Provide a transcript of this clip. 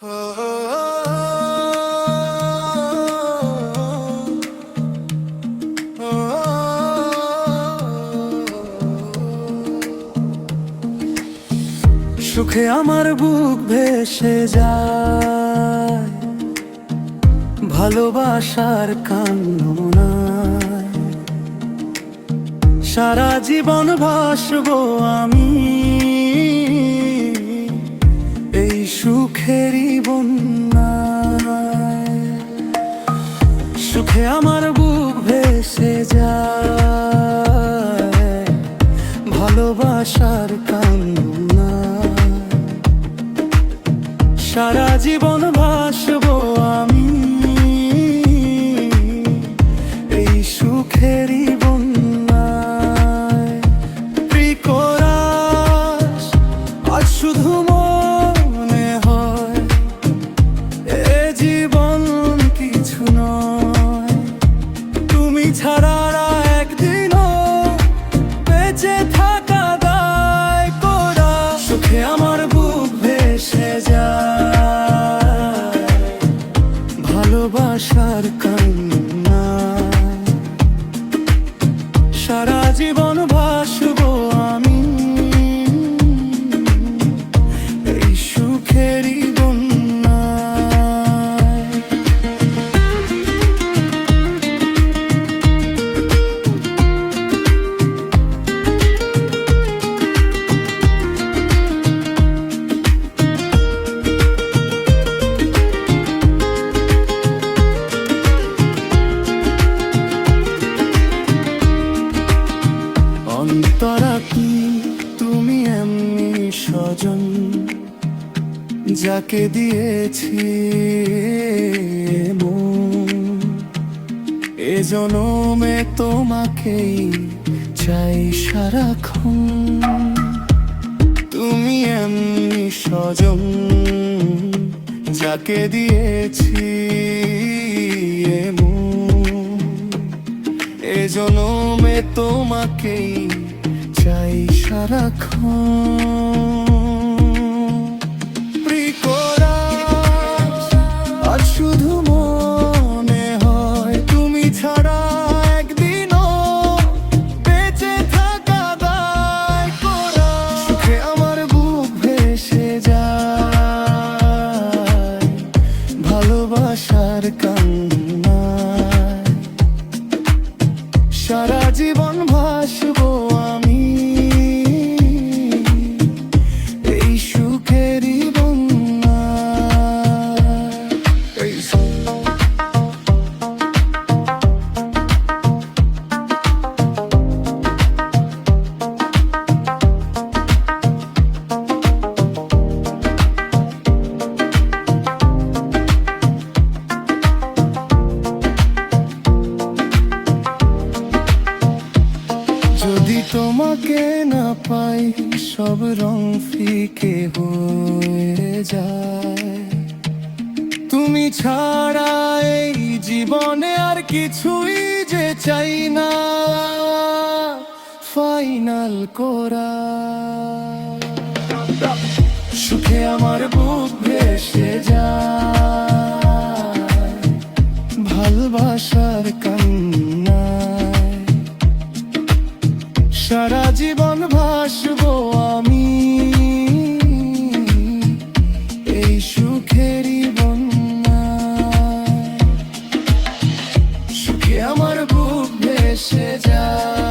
সুখে আমার বুক ভেসে যায় ভালোবাসার কান্নায় সারা জীবন ভাসবো আমি। বন্যায় সুখে আমার বুক ভেসে যায় ভালোবাসার কান্না। সারা জীবন ভাসবো ভালোবাসার কান্না। সারা জীবন অন্তরা কি? তুমি এমনি স্বজন যাকে দিয়েছি এ জনমে তোমাকেই চাই সারাক্ষণ। তুমি এমনি স্বজন যাকে দিয়েছি এ জনমে তোমাকেই সারাক্ষণ। প্রিকরাস, আজ শুধু মনে হয় তুমি ছাড়া একদিনও বেঁচে থাকা আমার বুক ভেসে যায় ভালোবাসার কান্নায় তোমাকে না পাই, সব রং ফিকে হয়ে যায়। তুমি ছাড়া এই জীবনে আর কিছুই যে চাই না। ফাইনাল করা। সুখে আমার বুক ভেসে যায়। আমার বুক ভেসে যায়।